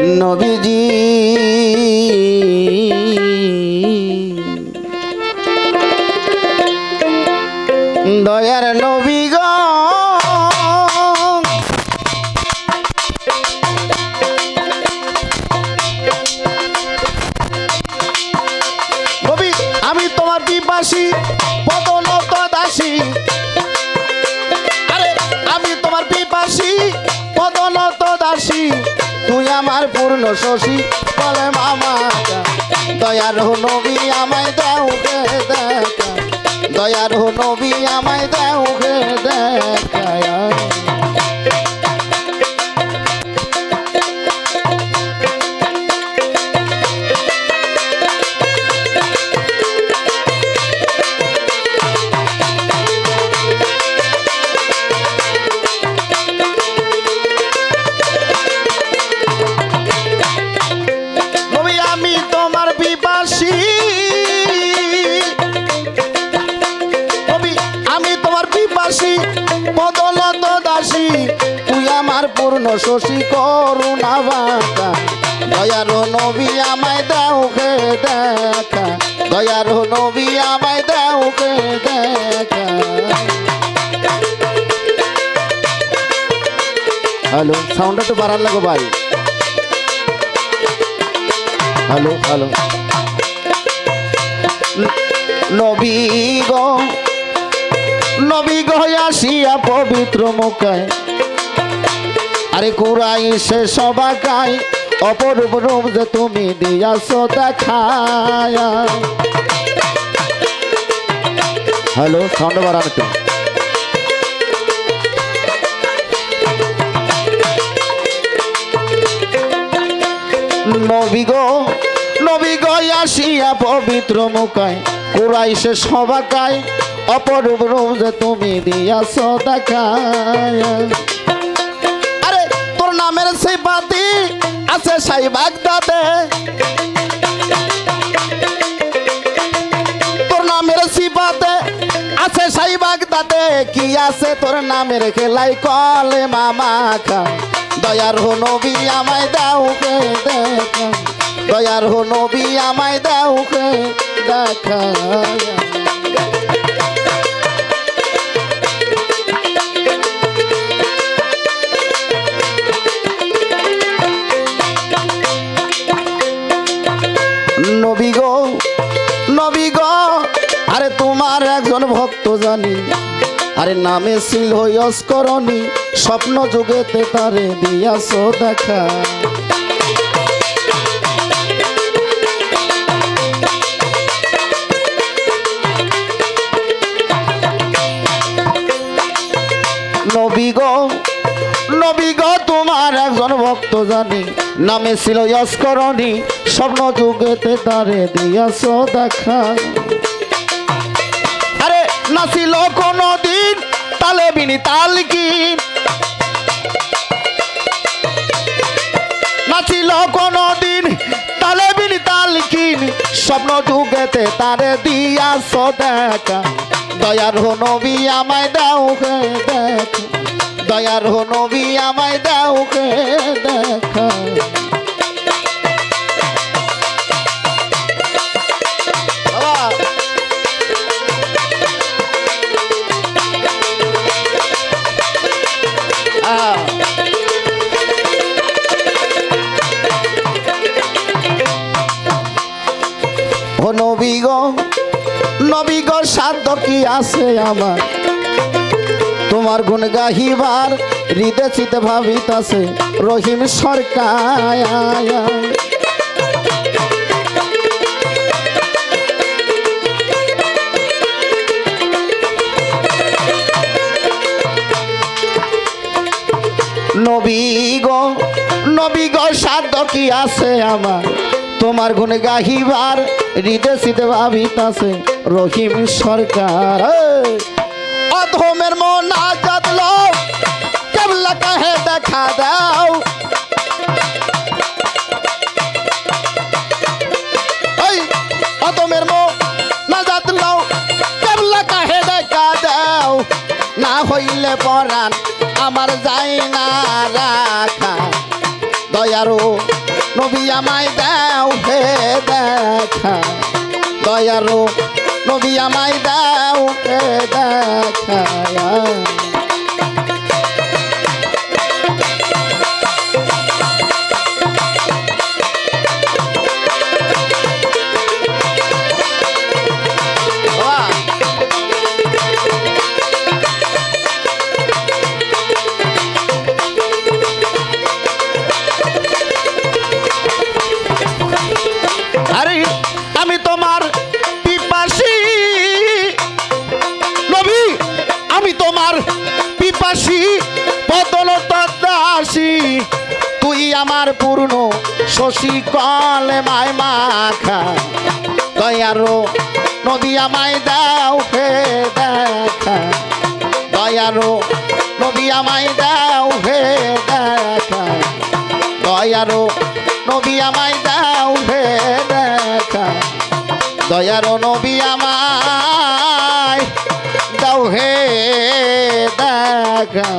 নবীজি। আমার পূর্ণ শশী, বলে, মামা, দয়ার নবী আমায় দাও, গে, দেখা। দয়ার নবী আমায় দাও, গে, দেখা। বদলত দাসী, তুই আমার পূর্ণ শশী করুণা বাঁকা। দয়ার নবী আমায় দাও গে দেখা। দয়ার নবী আমায় দাও গে দেখা। হ্যালো সাউন্ডটা তো বাড়ার লাগো ভাই। Hello hello. নবী গো নবী গো আসিয়া পবিত্র মুখায় আরে কুরাই সে সবাকায় অপরূপ রূপ যে তুমি দিয়াছ দেখায়। হ্যালো, সাউন্ড বাড়ানো তো নবী গো নবী গো আসিয়া পবিত্র মুখায় কুরাইশে সবাকায় অপরূপ রূপ যে তুমি দিয়াছ দেখায়। আরে, তোর নামের সেই পাতি আছে সাই বাগদাদে। তোর নামের আছে সাই বাগদাদে। কি আছে তোর নামের খেলাই কলে মামা খা। দয়ার হো নবী আমায় দাও দেখা। দয়ার হো নবী, আমায় দাও দেখা। নবী গো নবী গো, আরে তোমার একজন ভক্ত জানি। আরে নামে ছিল করণী স্বপ্ন যুগেতে তারে দিয়াছ দেখা। তোমার একজন ভক্ত জানি, নামে ছিল করণী স্বপ্ন যুগেতে তারে দিয়াছ দেখা। আরে নাছিল কোনো দিন তালে বিনি তাল কি নাছিল কোনো দিন তালে বিনি স্বপ্ন যুগেতে তারে দিয়াছ দেখা। দয়ার হো নবী আমায় দাও গে দেখা। দয়ার হো নবী আমায় দাও বাবা। নবী গো নবী গো সাধ্য কি আছে আমার? তোমার গুণ গাহিবার হৃদয় চিতে ভাবিতাছে রহিম সরকার। নবী গো, নবী কি আছে আমার? তোমার গুণ গাহিবার হৃদয় চিতে ভাবিতাছে রহিম সরকার! অধমের মন আজাদল কেবলা কেবলা কাহে দেখা দাও। না হইলে পরাণ আমার যাই না রাখা। দয়ারো নবী আমায় দাও হে দেখা। দয়ারো নবী আমায় দাও হে দাসী তুই আমার পূর্ণ শশী কলে মায় মাখা। দয়ারো নদী আমায় দাও হে দেখা। দয়ারো নবী আমায় দাও হে দেখা। দয়ারো নবী আমায় দাও হে দেখা। দয়ারো নবী আমায় দাও হে দেখা।